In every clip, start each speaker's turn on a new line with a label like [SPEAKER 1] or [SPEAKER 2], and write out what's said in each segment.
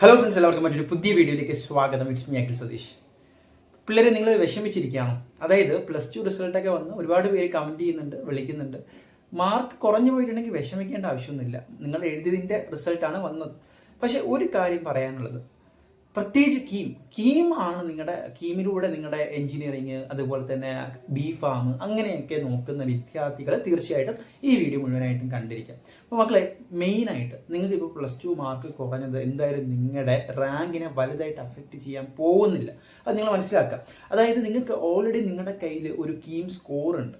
[SPEAKER 1] Hello friends എല്ലാവർക്കും മറ്റൊരു പുതിയ വീഡിയോയിലേക്ക് സ്വാഗതം. It's me Akhil Satheesh. പിള്ളേരെ നിങ്ങൾ വിഷമിച്ചിരിക്കുകയാണോ? അതായത് പ്ലസ് ടു റിസൾട്ടൊക്കെ വന്ന് ഒരുപാട് പേര് കമന്റ് ചെയ്യുന്നുണ്ട് വിളിക്കുന്നുണ്ട്. മാർക്ക് കുറഞ്ഞു പോയിട്ടുണ്ടെങ്കിൽ വിഷമിക്കേണ്ട ആവശ്യമൊന്നുമില്ല. നിങ്ങൾ എഴുതിയതിന്റെ റിസൾട്ടാണ് വന്നത്. പക്ഷേ ഒരു കാര്യം പറയാനുള്ളത്. പ്രത്യേകിച്ച് കീം കീം ആണ് നിങ്ങളുടെ കീമിലൂടെ നിങ്ങളുടെ എഞ്ചിനീയറിങ് അതുപോലെ തന്നെ ബി ഫാം അങ്ങനെയൊക്കെ നോക്കുന്ന വിദ്യാർത്ഥികൾ തീർച്ചയായിട്ടും ഈ വീഡിയോ മുഴുവനായിട്ടും കണ്ടിരിക്കാം. അപ്പോൾ മക്കളെ മെയിനായിട്ട് നിങ്ങൾക്ക് ഇപ്പോൾ പ്ലസ് ടു മാർക്ക് കുറഞ്ഞത് എന്തായാലും നിങ്ങളുടെ റാങ്കിനെ വലുതായിട്ട് അഫക്റ്റ് ചെയ്യാൻ പോകുന്നില്ല. അത് നിങ്ങൾ മനസ്സിലാക്കുക. അതായത് നിങ്ങൾക്ക് ഓൾറെഡി നിങ്ങളുടെ കയ്യിൽ ഒരു കീം സ്കോർ ഉണ്ട്.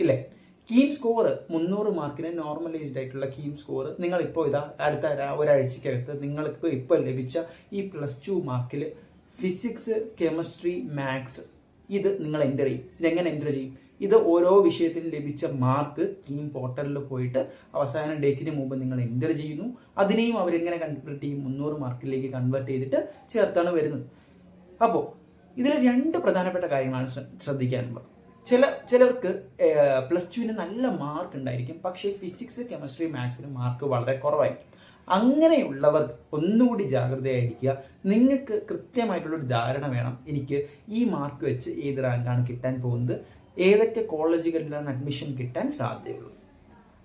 [SPEAKER 1] ഇല്ലേ? കീം സ്കോർ മുന്നൂറ് മാർക്കിന് നോർമലൈസ്ഡ് ആയിട്ടുള്ള കീം സ്കോർ നിങ്ങൾ ഇപ്പോൾ ഇതാ അടുത്ത ഒരാഴ്ചക്കകത്ത് നിങ്ങൾക്ക് ഇപ്പോൾ ലഭിച്ച ഈ പ്ലസ് ടു മാർക്കിൽ ഫിസിക്സ് കെമിസ്ട്രി മാത്സ് ഇത് നിങ്ങൾ എന്റർ ചെയ്യും. ഇതെങ്ങനെ എന്റർ ചെയ്യും? ഇത് ഓരോ വിഷയത്തിനും ലഭിച്ച മാർക്ക് കീം പോർട്ടലിൽ പോയിട്ട് അവസാന ഡേറ്റിന് മുമ്പ് നിങ്ങൾ എന്റർ ചെയ്യുന്നു. അതിനെയും അവരെങ്ങനെ കൺവേർട്ട് ചെയ്യും? മുന്നൂറ് മാർക്കിലേക്ക് കൺവേർട്ട് ചെയ്തിട്ട് ചേർത്താണ് വരുന്നത്. അപ്പോൾ ഇതിൽ രണ്ട് പ്രധാനപ്പെട്ട കാര്യങ്ങളാണ് ശ്ര- ശ്രദ്ധിക്കാനുള്ളത്. ചില ചിലർക്ക് പ്ലസ് ടുവിന് നല്ല മാർക്ക് ഉണ്ടായിരിക്കും. പക്ഷേ ഫിസിക്സ് കെമിസ്ട്രി മാത്സിന് മാർക്ക് വളരെ കുറവായിരിക്കും. അങ്ങനെയുള്ളവർ ഒന്നുകൂടി ജാഗ്രതയായിരിക്കുക. നിങ്ങൾക്ക് കൃത്യമായിട്ടുള്ളൊരു ധാരണ വേണം. എനിക്ക് ഈ മാർക്ക് വെച്ച് ഏത് റാങ്കാണ് കിട്ടാൻ പോകുന്നത്? ഏതൊക്കെ കോളേജുകളിലാണ് അഡ്മിഷൻ കിട്ടാൻ സാധ്യതയുള്ളത്?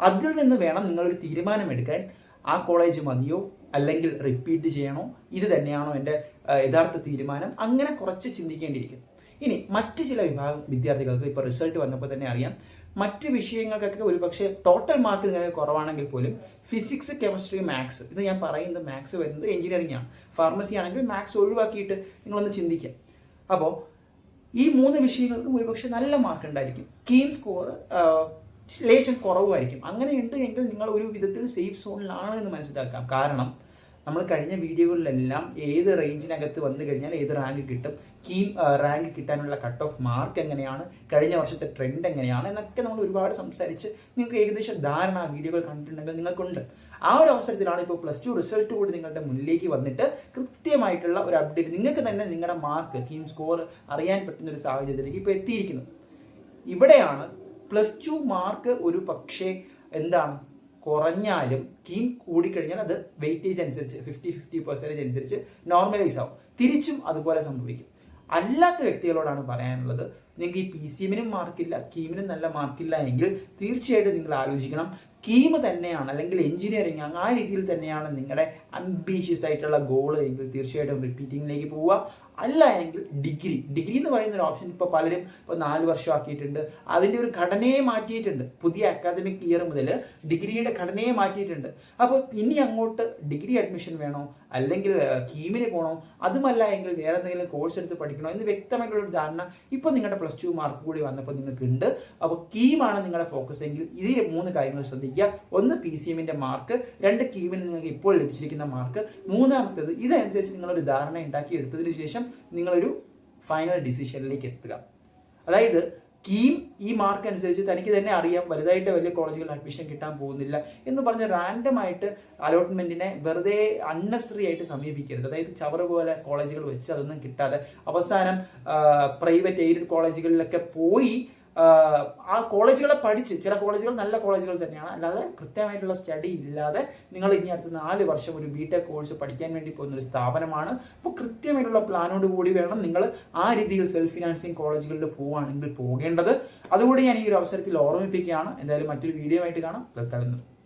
[SPEAKER 1] അതിൽ നിന്ന് വേണം നിങ്ങളൊരു തീരുമാനമെടുക്കാൻ. ആ കോളേജ് മതിയോ? അല്ലെങ്കിൽ റിപ്പീറ്റ് ചെയ്യണോ? ഇത് തന്നെയാണോ എന്റെ യഥാർത്ഥ തീരുമാനം? അങ്ങനെ കുറച്ച് ചിന്തിക്കേണ്ടിയിരിക്കും. ഇനി മറ്റ് ചില വിഭാഗം വിദ്യാർത്ഥികൾക്ക് ഇപ്പോൾ റിസൾട്ട് വന്നപ്പോൾ തന്നെ അറിയാം. മറ്റ് വിഷയങ്ങൾക്കൊക്കെ ഒരു പക്ഷേ ടോട്ടൽ മാർക്ക് നിങ്ങൾക്ക് കുറവാണെങ്കിൽ പോലും ഫിസിക്സ് കെമിസ്ട്രി മാത്സ് ഇത് ഞാൻ പറയുന്നത് മാത്സ് വരുന്നത് എഞ്ചിനീയറിംഗ് ആണ് ഫാർമസി ആണെങ്കിൽ മാത്സ് ഒഴിവാക്കിയിട്ട് നിങ്ങളൊന്ന് ചിന്തിക്കാം. അപ്പോൾ ഈ മൂന്ന് വിഷയങ്ങൾക്കും ഒരുപക്ഷെ നല്ല മാർക്ക് ഉണ്ടായിരിക്കും. കീൻ സ്കോർ ലേശം കുറവായിരിക്കും അങ്ങനെയുണ്ട് എങ്കിൽ നിങ്ങൾ ഒരു വിധത്തിൽ സേഫ് സോണിലാണ് എന്ന് മനസ്സിലാക്കാം. കാരണം നമ്മൾ കഴിഞ്ഞ വീഡിയോകളിലെല്ലാം ഏത് റേഞ്ചിനകത്ത് വന്നു കഴിഞ്ഞാൽ ഏത് റാങ്ക് കിട്ടും? കീം റാങ്ക് കിട്ടാനുള്ള കട്ട് ഓഫ് മാർക്ക് എങ്ങനെയാണ്? കഴിഞ്ഞ വർഷത്തെ ട്രെൻഡ് എങ്ങനെയാണ്? എന്നൊക്കെ നമ്മൾ ഒരുപാട് സംസാരിച്ച് നിങ്ങൾക്ക് ഏകദേശം ധാരണ വീഡിയോകൾ കണ്ടിട്ടുണ്ടെങ്കിൽ നിങ്ങൾക്കുണ്ട്. ആ ഒരു അവസരത്തിലാണ് ഇപ്പോൾ പ്ലസ് ടു റിസൾട്ട് കൂടി നിങ്ങളുടെ മുന്നിലേക്ക് വന്നിട്ട് കൃത്യമായിട്ടുള്ള ഒരു അപ്ഡേറ്റ് നിങ്ങൾക്ക് തന്നെ നിങ്ങളുടെ മാർക്ക് കീം സ്കോർ അറിയാൻ പറ്റുന്ന ഒരു സാഹചര്യത്തിലേക്ക് ഇപ്പോൾ എത്തിയിരിക്കുന്നു. ഇവിടെയാണ് പ്ലസ് ടു മാർക്ക് ഒരു പക്ഷേ എന്താണ്? കുറഞ്ഞാലും കീം കൂടിക്കഴിഞ്ഞാൽ അത് വെയിറ്റേജ് അനുസരിച്ച് ഫിഫ്റ്റി ഫിഫ്റ്റി പെർസെന്റേജ് അനുസരിച്ച് നോർമലൈസ് ആവും. തിരിച്ചും അതുപോലെ സംഭവിക്കും. അല്ലാത്ത വ്യക്തികളോടാണ് പറയാനുള്ളത് നിങ്ങൾക്ക് ഈ പി സി എമ്മിനും മാർക്കില്ല കീമിനും നല്ല മാർക്കില്ല എങ്കിൽ തീർച്ചയായിട്ടും നിങ്ങൾ ആലോചിക്കണം. കീം തന്നെയാണ് അല്ലെങ്കിൽ എഞ്ചിനീയറിംഗ് ആ രീതിയിൽ തന്നെയാണ് നിങ്ങളുടെ അംബീഷ്യസ് ആയിട്ടുള്ള ഗോൾ എങ്കിൽ തീർച്ചയായിട്ടും റിപ്പീറ്റിംഗിലേക്ക് പോവുക. അല്ല എങ്കിൽ ഡിഗ്രി ഡിഗ്രി എന്ന് പറയുന്ന ഒരു ഓപ്ഷൻ ഇപ്പോൾ പലരും ഇപ്പോൾ നാല് വർഷം ആക്കിയിട്ടുണ്ട് അതിന്റെ ഒരു ഘടനയെ മാറ്റിയിട്ടുണ്ട്. പുതിയ അക്കാദമിക് ഇയർ മുതൽ ഡിഗ്രിയുടെ ഘടനയെ മാറ്റിയിട്ടുണ്ട്. അപ്പോൾ ഇനി അങ്ങോട്ട് ഡിഗ്രി അഡ്മിഷൻ വേണോ? അല്ലെങ്കിൽ കീമിന് പോകണോ അതുമല്ല എങ്കിൽ വേറെ എന്തെങ്കിലും കോഴ്സ് എടുത്ത് പഠിക്കണോ? എന്ന് വ്യക്തമായിട്ടുള്ള ഒരു ധാരണ ഇപ്പോൾ നിങ്ങളുടെ പ്ലസ് ടു മാർക്ക് കൂടി വന്നപ്പോൾ നിങ്ങൾക്ക് ഉണ്ട് അപ്പോൾ കീമാണ് നിങ്ങളുടെ ഫോക്കസ് എങ്കിൽ ഇതിൽ മൂന്ന് കാര്യങ്ങൾ ശ്രദ്ധിക്കുക. ഒന്ന് പി സി എമ്മിന്റെ മാർക്ക് രണ്ട് കീമിന് നിങ്ങൾക്ക് ഇപ്പോൾ ലഭിച്ചിരിക്കുന്ന മാർക്ക് മൂന്നാമത്തേത് ഇതനുസരിച്ച് നിങ്ങളൊരു ധാരണ ഉണ്ടാക്കി എടുത്തതിന് ശേഷം നിങ്ങളൊരു ഫൈനൽ ഡിസിഷനിലേക്ക് എത്തുക. അതായത് കീം ഈ മാർക്ക് അനുസരിച്ച് തനിക്ക് തന്നെ അറിയാം വലുതായിട്ട് വലിയ കോളേജുകളിൽ അഡ്മിഷൻ കിട്ടാൻ പോകുന്നില്ല എന്ന് പറഞ്ഞ് റാൻഡം ആയിട്ട് അലോട്ട്മെന്റിനെ വെറുതെ അൺനെസറി ആയിട്ട് സമീപിക്കരുത്. അതായത് ചവറ് പോലെ കോളേജുകൾ വെച്ച് അതൊന്നും കിട്ടാതെ അവസാനം പ്രൈവറ്റ് എയ്ഡഡ് കോളേജുകളിലൊക്കെ പോയി ആ, കോളേജുകളെ പഠിച്ച് ചില കോളേജുകൾ നല്ല കോളേജുകൾ തന്നെയാണ്. അല്ലാതെ കൃത്യമായിട്ടുള്ള സ്റ്റഡി ഇല്ലാതെ നിങ്ങൾ ഇനി അടുത്ത നാല് വർഷം ഒരു ബി ടെക് കോഴ്സ് പഠിക്കാൻ വേണ്ടി പോകുന്ന ഒരു സ്ഥാപനമാണ്. അപ്പോൾ കൃത്യമായിട്ടുള്ള പ്ലാനോട് കൂടി വേണം നിങ്ങൾ ആ രീതിയിൽ സെൽഫ് ഫിനാൻസിങ് കോളേജുകളിൽ പോവുകയാണെങ്കിൽ പോകേണ്ടത്. അതുകൂടി ഞാൻ ഈ ഒരു അവസരത്തിൽ ഓർമ്മിപ്പിക്കുകയാണ്. എന്തായാലും മറ്റൊരു വീഡിയോ ആയിട്ട് കാണാം. തൽക്കാലം.